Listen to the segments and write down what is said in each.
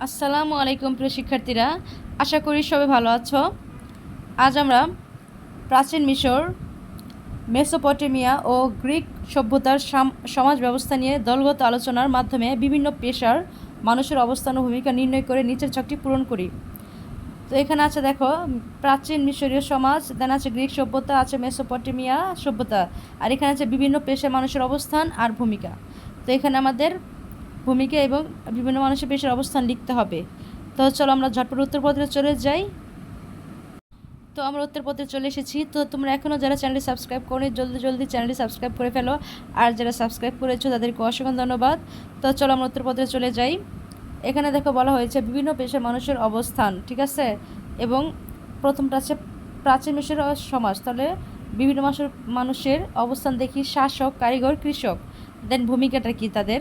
আসসালামু আলাইকুম প্রিয় শিক্ষার্থীরা, আশা করি সবাই ভালো আছো। আজ আমরা প্রাচীন মিশর, মেসোপটেমিয়া ও গ্রিক সভ্যতার সাম- সমাজ ব্যবস্থা নিয়ে দলগত আলোচনার মাধ্যমে বিভিন্ন পেশার মানুষের অবস্থান ও ভূমিকা নির্ণয় করে নিচের ছকটি পূরণ করি। তো এখানে আছে দেখো, প্রাচীন মিশরীয় সমাজ দেন আছে গ্রিক সভ্যতা, আছে মেসোপটেমিয়া সভ্যতা, আর এখানে আছে বিভিন্ন পেশায় মানুষের অবস্থান আর ভূমিকা। তো এখানে আমাদের ভূমিকা এবং বিভিন্ন মানুষের পেশার অবস্থান লিখতে হবে। তো চলো আমরা ঝটপট উত্তরপত্রে চলে যাই। তো আমরা উত্তরপত্রে চলে এসেছি। তো তোমরা এখনও যারা চ্যানেলটি সাবস্ক্রাইব করো জলদি জলদি চ্যানেলটি সাবস্ক্রাইব করে ফেলো। আর যারা সাবস্ক্রাইব করেছ, তাদেরকে অসংখ্য ধন্যবাদ। তো চলো আমরা উত্তরপত্রে চলে যাই। এখানে দেখো বলা হয়েছে, বিভিন্ন পেশার মানুষের অবস্থান, ঠিক আছে? এবং প্রথমটা আছে প্রাচীন মিশরের সমাজ। তাহলে বিভিন্ন মানুষের অবস্থান দেখি, শাসক, কারিগর, কৃষক। দেন ভূমিকাটা কি তাদের?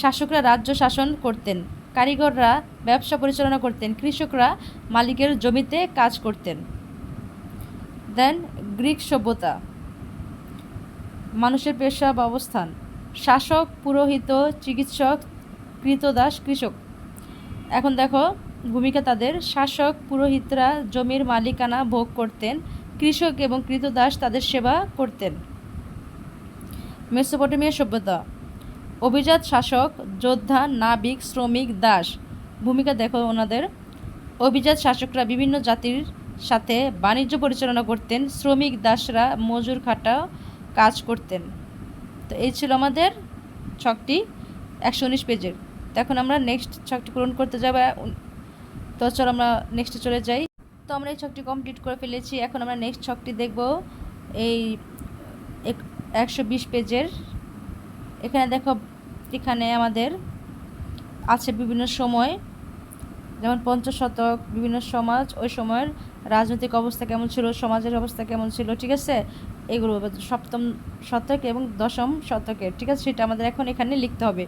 শাসকরা রাজ্য শাসন করতেন, কারিগররা ব্যবসা পরিচালনা করতেন, কৃষকরা মালিকের জমিতে কাজ করতেন। দেন গ্রিক সভ্যতা, মানুষের পেশা বা অবস্থান, শাসক, পুরোহিত, চিকিৎসক, কৃতদাস, কৃষক। এখন দেখো ভূমিকা তাদের, শাসক, পুরোহিতরা জমির মালিকানা ভোগ করতেন, কৃষক এবং কৃতদাস তাদের সেবা করতেন। মেসোপটেমিয়া সভ্যতা অভিজাত শাসক, যোদ্ধা, নাবিক, শ্রমিক, দাস। ভূমিকা দেখো ওনাদের। অভিজাত শাসকরা বিভিন্ন জাতির সাথে বাণিজ্য পরিচালনা করতেন, শ্রমিক, দাসরা, মজুর খাটা কাজ করতেন। তো এই ছিল আমাদের ছকটি একশো উনিশ পেজের। তো এখন আমরা নেক্সট ছকটি পূরণ করতে যাব। তো চলো আমরা নেক্সটে চলে যাই। তো আমরা এই ছকটি কমপ্লিট করে ফেলেছি। এখন আমরা নেক্সট ছকটি দেখব এই একশো বিশ পেজের এখানে দেখো, এখানে আমাদের আছে বিভিন্ন সময়, যেমন পঞ্চশতক বিভিন্ন সমাজ, ওই সময়ের রাজনৈতিক অবস্থা কেমন ছিল, সমাজের অবস্থা কেমন ছিল, ঠিক আছে? এগুলো সপ্তম শতক এবং দশম শতকের, ঠিক আছে? সেটা আমাদের এখন এখানে লিখতে হবে।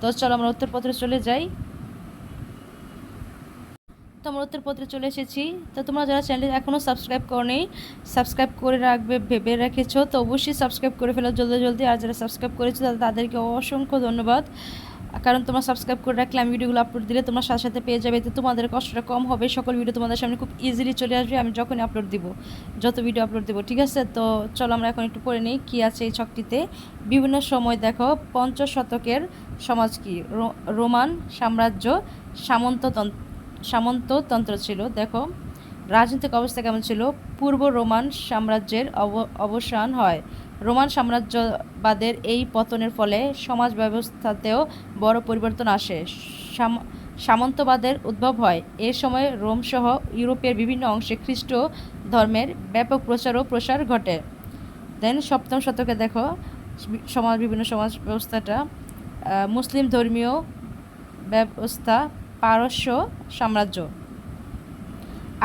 তো চলো আমরা উত্তরপত্রে চলে যাই। তো আমরা উত্তরপত্রে চলে এসেছি। তো তোমরা যারা চ্যানেল এখনও সাবস্ক্রাইব করনি সাবস্ক্রাইব করে রাখবে, ভেবে রেখেছো, তো অবশ্যই সাবস্ক্রাইব করে ফেলো জলদি জলদি। আর যারা সাবস্ক্রাইব করেছ তাদেরকে অসংখ্য ধন্যবাদ। কারণ তোমরা সাবস্ক্রাইব করে রাখলে আমি ভিডিওগুলো আপলোড দিলে তোমার সাথে সাথে পেয়ে যাবে। তো তোমাদের কষ্টটা কম হবে, সকল ভিডিও তোমাদের সামনে খুব ইজিলি চলে আসবে, আমি যখনই আপলোড দিব, যত ভিডিও আপলোড দিব, ঠিক আছে? তো চলো আমরা এখন একটু পড়ে নিই, কী আছে এই ছকটিতে। বিভিন্ন সময় দেখো, পঞ্চশতকের সমাজ কি? রোমান সাম্রাজ্য সামন্ততন্ত্র। সামন্ততন্ত্র ছিল। দেখো, রাজনৈতিক অবস্থা কেমন ছিল? পূর্ব রোমান সাম্রাজ্যের অব, অবসান হয়। রোমান সাম্রাজ্যবাদের এই পতনের ফলে সমাজ ব্যবস্থাতেও বড় পরিবর্তন আসে। সামন্তবাদের উদ্ভব হয়। এ সময় রোমসহ ইউরোপের বিভিন্ন অংশে খ্রিস্ট ধর্মের ব্যাপক প্রচার ও প্রসার ঘটে। দেন সপ্তম শতকে দেখো সমাজ, বিভিন্ন সমাজ ব্যবস্থাটা মুসলিম ধর্মীয় ব্যবস্থা পারস্য সাম্রাজ্য।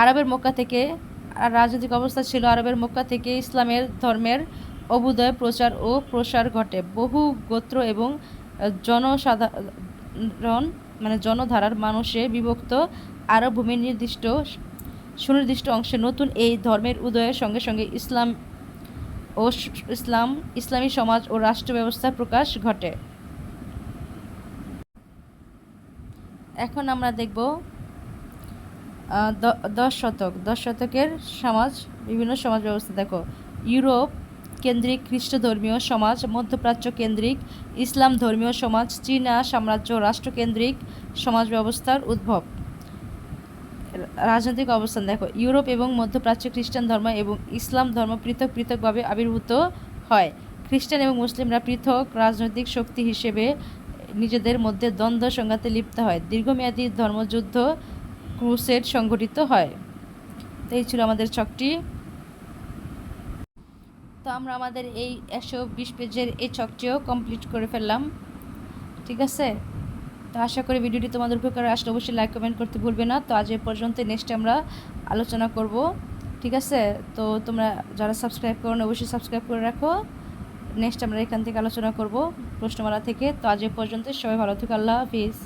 আরবের মক্কা থেকে রাজনৈতিক অবস্থা ছিল আরবের মক্কা থেকে ইসলামের ধর্মের অভ্যুদয়, প্রচার ও প্রসার ঘটে। বহু গোত্র এবং জনসাধারণ মানে জনধারার মানুষে বিভক্ত আরব ভূমির নির্দিষ্ট, সুনির্দিষ্ট অংশে নতুন এই ধর্মের উদয়ের সঙ্গে সঙ্গে ইসলাম ও ইসলাম, ইসলামী সমাজ ও রাষ্ট্র ব্যবস্থার প্রকাশ ঘটে। এখন আমরা দেখব দশ শতক। দশ শতকের সমাজ, বিভিন্ন সমাজ ব্যবস্থা। দেখো, ইউরোপ কেন্দ্রিক খ্রিস্ট ধর্মীয় সমাজ, মধ্যপ্রাচ্য কেন্দ্রিক ইসলাম ধর্মীয় সমাজ, চীনা সাম্রাজ্য রাষ্ট্রকেন্দ্রিক সমাজ ব্যবস্থার উদ্ভব। রাজনৈতিক অবস্থান। দেখো, ইউরোপ এবং মধ্যপ্রাচ্য খ্রিস্টান ধর্ম এবং ইসলাম ধর্ম পৃথক পৃথকভাবে আবির্ভূত হয়। খ্রিস্টান এবং মুসলিমরা পৃথক রাজনৈতিক শক্তি হিসেবে নিজেদের মধ্যে দ্বন্দ্ব সংঘাতে লিপ্ত হয়। দীর্ঘমেয়াদী ধর্মযুদ্ধ ক্রুসেড সংঘটিত হয়। তো এই ছিল আমাদের ছকটি। তো আমরা আমাদের এই একশো বিশ পেজের এই ছকটিও কমপ্লিট করে ফেললাম। ঠিক আছে? তো আশা করি ভিডিওটি তোমাদের উপকার আসলে অবশ্যই লাইক কমেন্ট করতে ভুলবে না। তো আজ এ পর্যন্ত নেক্সট আমরা আলোচনা করব। ঠিক আছে? তো তোমরা যারা সাবস্ক্রাইব করো অবশ্যই সাবস্ক্রাইব করে রাখো। নেক্সট আমরা এখান থেকে আলোচনা করব। প্রশ্নমালা থেকে তো আজ পর্যন্ত সবাই ভালো থেকো আল্লাহ হাফিজ।